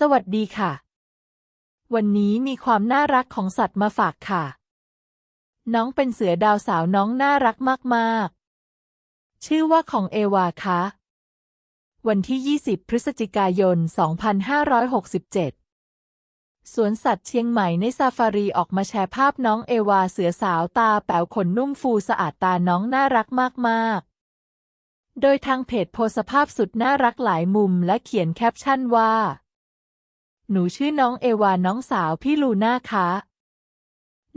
สวัสดีค่ะ วันนี้มีความน่ารักของสัตว์มาฝากค่ะ น้องเป็นเสือดาวสาวน้องน่ารักมากๆ ชื่อว่าของเอวาคะวันที่ 20 พฤศจิกายน 2567 สวนสัตว์เชียงใหม่ในซาฟารีออกมาแชร์ภาพน้องเอวาเสือสาวตาแป๋วขนนุ่มฟูสะอาดตาน้องน่ารักมากๆ โดยทางเพจโพสต์สภาพสุดน่ารักหลายมุมและเขียนแคปชั่นว่า หนูชื่อน้องเอวาน้องสาวพี่ลูน่าคะ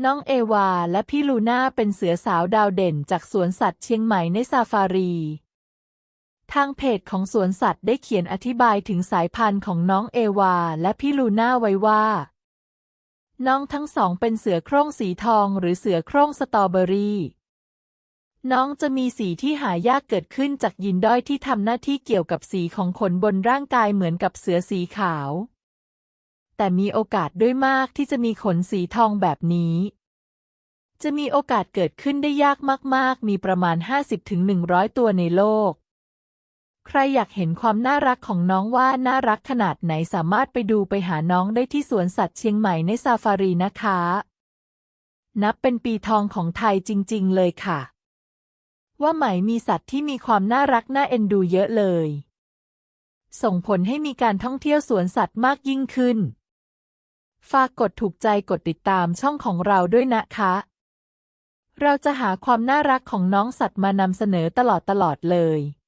น้องเอวาและพี่ลูน่าเป็นเสือสาวดาวเด่นจากสวนสัตว์เชียงใหม่ในซาฟารี ทางเพจของสวนสัตว์ได้เขียนอธิบายถึงสายพันธุ์ของน้องเอวาและพี่ลูน่าไว้ว่า น้องทั้งสองเป็นเสือโคร่งสีทองหรือเสือโคร่งสตรอเบอรี่ น้องจะมีสีที่หายากเกิดขึ้นจากยีนด้อยที่ทำหน้าที่เกี่ยวกับสีของขนบนร่างกายเหมือนกับเสือสีขาว แต่มีโอกาสด้วยมากที่จะมีขนสีทองแบบนี้ จะมีโอกาสเกิดขึ้นได้ยากมาก ๆ มีประมาณ 50-100 ตัวในโลก ใครอยากเห็นความน่ารักของน้องว่าน่ารักขนาดไหนสามารถไปดูไปหาน้องได้ที่สวนสัตว์เชียงใหม่ในซาฟารีนะคะ นับเป็นปีทองของไทยจริง ๆ เลยค่ะ ว่าไหมมีสัตว์ที่มีความน่ารักน่าเอ็นดูเยอะเลยส่งผลให้มีการท่องเที่ยวสวนสัตว์มากยิ่งขึ้น ฝากกดถูกใจกดติดตามช่องของเราด้วยนะคะ เราจะหาความน่ารักของน้องสัตว์มานำเสนอตลอดๆเลย